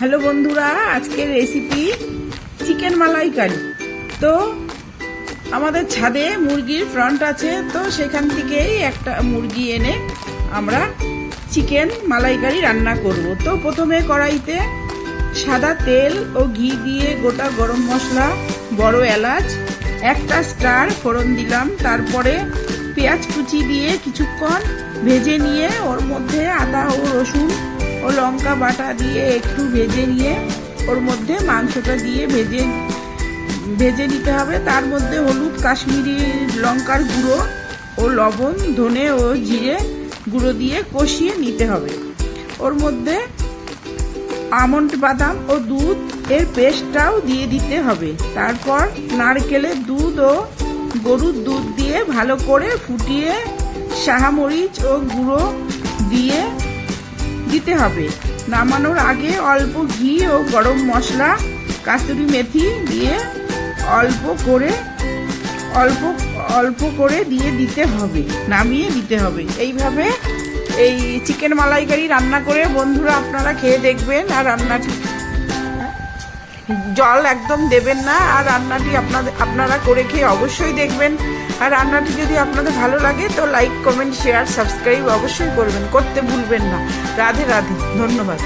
Hello বন্ধুরা, আজকের recipe chicken মালাইকারি। তো আমাদের ছাদে মুরগির ফ্রন্ট আছে, তো সেখান থেকেই একটা মুরগি এনে আমরা চিকেন মালাইকারি রান্না করব। তো প্রথমে কড়াইতে সাদা তেল ও ঘি দিয়ে গোটা গরম মশলা, বড় এলাচ, একটা স্টার ফোড়ন দিলাম, তারপরে পেঁয়াজ কুচি দিয়ে কিছুক্ষণ ভেজে নিয়ে ওর মধ্যে আদা ও রসুন লঙ্কা বাটা দিয়ে একটু ভেজে নিয়ে, ওর মধ্যে মাংসটা দিয়ে ভেজে ভেজে নিতে হবে। তার মধ্যে হলুদ, কাশ্মীরি লঙ্কার গুঁড়ো ও লবণ, ধনে ও জিরে গুঁড়ো দিয়ে কষিয়ে নিতে হবে। ওর মধ্যে আমন্ড বাদাম ও দুধ, এর পেস্টটাও দিয়ে দিতে হবে। তারপর নারকেলের দুধ ও গরুর দুধ দিয়ে ভালো করে ফুটিয়ে সাহামরিচ ও গুঁড়ো দিতে হবে। নামানোর আগে অল্প ঘি ও গরম মশলা কাস্তুরি মেথি দিয়ে অল্প করে, অল্প অল্প করে দিয়ে দিতে হবে, নামিয়ে দিতে হবে। এইভাবে এই চিকেন মালাইকারি রান্না করে বন্ধুরা আপনারা খেয়ে দেখবেন আর রান্নাটি জল একদম দেবেন না, আর রান্নাটি আপনাদের আপনারা করে খেয়ে অবশ্যই দেখবেন। আর রান্নাটি যদি আপনাদের ভালো লাগে, তো লাইক কমেন্ট শেয়ার সাবস্ক্রাইব অবশ্যই করবেন, করতে ভুলবেন না। রাধে রাধে, ধন্যবাদ।